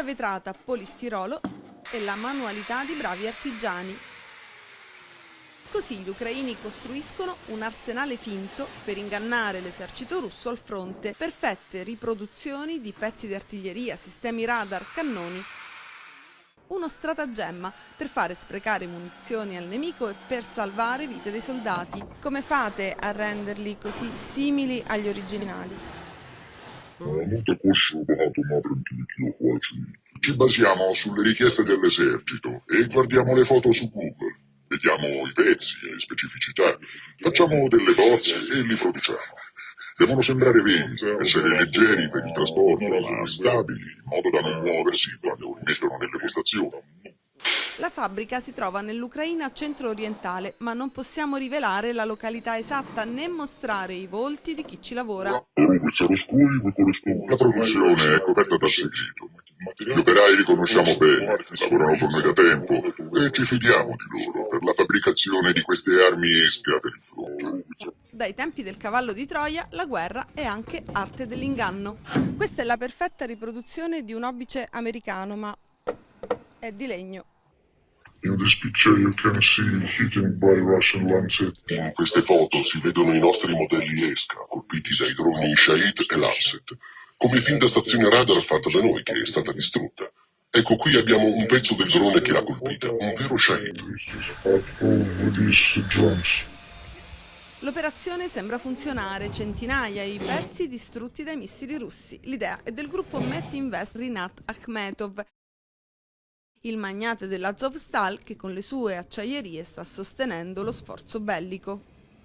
Tutta vetrata, polistirolo e la manualità di bravi artigiani. Così gli ucraini costruiscono un arsenale finto per ingannare l'esercito russo al fronte. Perfette riproduzioni di pezzi di artiglieria, sistemi radar, cannoni. Uno stratagemma per fare sprecare munizioni al nemico e per salvare vite dei soldati. Come fate a renderli così simili agli originali? Eh, molto corso pagato ma tranquillo qua Ci basiamo sulle richieste dell'esercito e guardiamo le foto su Google. Vediamo i pezzi e le specificità. Facciamo delle cozze e li produciamo. Devono sembrare veri, essere leggeri per il trasporto, ma stabili, in modo da non muoversi quando li mettono nelle postazioni. La fabbrica si trova nell'Ucraina centro-orientale, ma non possiamo rivelare la località esatta né mostrare i volti di chi ci lavora. La produzione è coperta da segreto. Gli operai li conosciamo bene, lavorano con noi da tempo e ci fidiamo di loro per la fabbricazione di queste armi esca per il fronte. Dai tempi del cavallo di Troia, la guerra è anche arte dell'inganno. Questa è la perfetta riproduzione di un obice americano, ma è di legno. In this picture you can see hitting by Russian Lancet. In queste foto si vedono i nostri modelli ESCA colpiti dai droni Shahid e Lancet, come finta stazione radar fatta da noi che è stata distrutta. Ecco qui abbiamo un pezzo del drone che l'ha colpita, un vero Shahid. L'operazione sembra funzionare, centinaia i pezzi distrutti dai missili russi. L'idea è del gruppo Met Invest Rinat Akhmetov, il magnate dell'Azovstal che con le sue acciaierie sta sostenendo lo sforzo bellico.